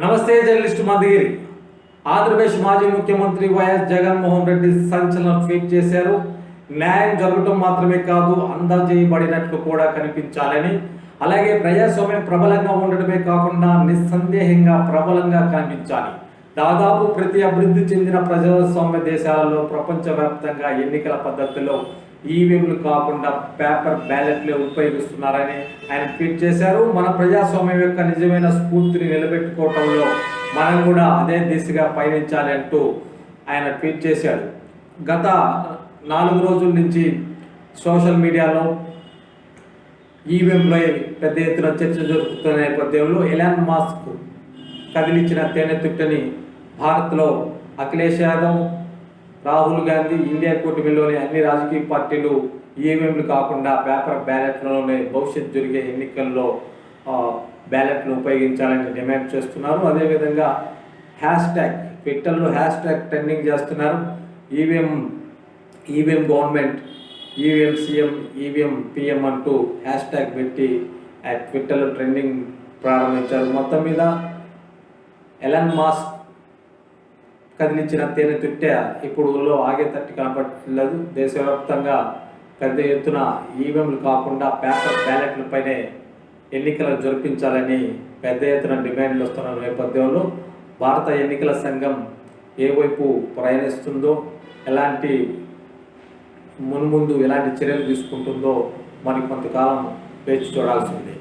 నమస్తే జర్నలిస్ట్ మధుగిరి ఆంధ్రప్రదేశ్ మాజీ ముఖ్యమంత్రి వైఎస్ జగన్మోహన్ రెడ్డి సంచలన ట్వీట్ చేశారు. న్యాయం జరగటం మాత్రమే కాదు అందజేయబడినట్లు కూడా కనిపించాలని. అలాగే ప్రజాస్వామ్యం ప్రబలంగా ఉండటమే కాకుండా నిస్సందేహంగా ప్రబలంగా కనిపించాలి. దాదాపు ప్రతి అభివృద్ధి చెందిన ప్రజాస్వామ్య దేశాలలో ప్రపంచవ్యాప్తంగా ఎన్నికల పద్ధతిలో ఈవీఎంలు కాకుండా పేపర్ బ్యాలెట్లే ఉపయోగిస్తున్నారని ఆయన ట్వీట్ చేశారు. మన ప్రజాస్వామ్యం యొక్క నిజమైన స్ఫూర్తిని నిలబెట్టుకోవటంలో మనం కూడా అదే దిశగా పయనించాలి అంటూ ఆయన ట్వీట్ చేశాడు. గత నాలుగు రోజుల నుంచి సోషల్ మీడియాలో ఈవీఎంపై పెద్ద ఎత్తున చర్చ జరుగుతున్న నేపథ్యంలో ఎలాన్ మాస్క్ కదిలించిన తేనె తుట్టని భారత్లో అఖిలేష్ యాదవ్ రాహుల్ గాంధీ ఇండియా కూటమిలోని అన్ని రాజకీయ పార్టీలు ఈవీఎంలు కాకుండా పేపర్ బ్యాలెట్లలోనే భవిష్యత్ జరిగే ఎన్నికల్లో బ్యాలెట్ను ఉపయోగించాలని డిమాండ్ చేస్తున్నారు. అదేవిధంగా హ్యాష్ ట్యాగ్ ట్విట్టర్లో హ్యాష్ ట్యాగ్ ట్రెండింగ్ చేస్తున్నారు. EVM EVM government EVM CM EVM PM అంటూ హ్యాష్ ట్యాగ్ పెట్టి ఆ ట్విట్టర్లో ట్రెండింగ్ ప్రారంభించారు. మొత్తం మీద ఎలన్ మాస్క్ కదిలించిన తేనె తుట్టె ఇప్పుడు ఊళ్ళో ఆగే తట్టి కనపడలేదు. దేశవ్యాప్తంగా పెద్ద ఎత్తున ఈవీఎంలు కాకుండా పేపర్ బ్యాలెట్లపైనే ఎన్నికలు జరిపించాలని పెద్ద ఎత్తున డిమాండ్లు వస్తున్న నేపథ్యంలో భారత ఎన్నికల సంఘం ఏ వైపు ప్రయాణిస్తుందో ఎలాంటి మున్ముందు ఎలాంటి చర్యలు తీసుకుంటుందో మరి కొంతకాలం వేచి చూడాల్సిందే.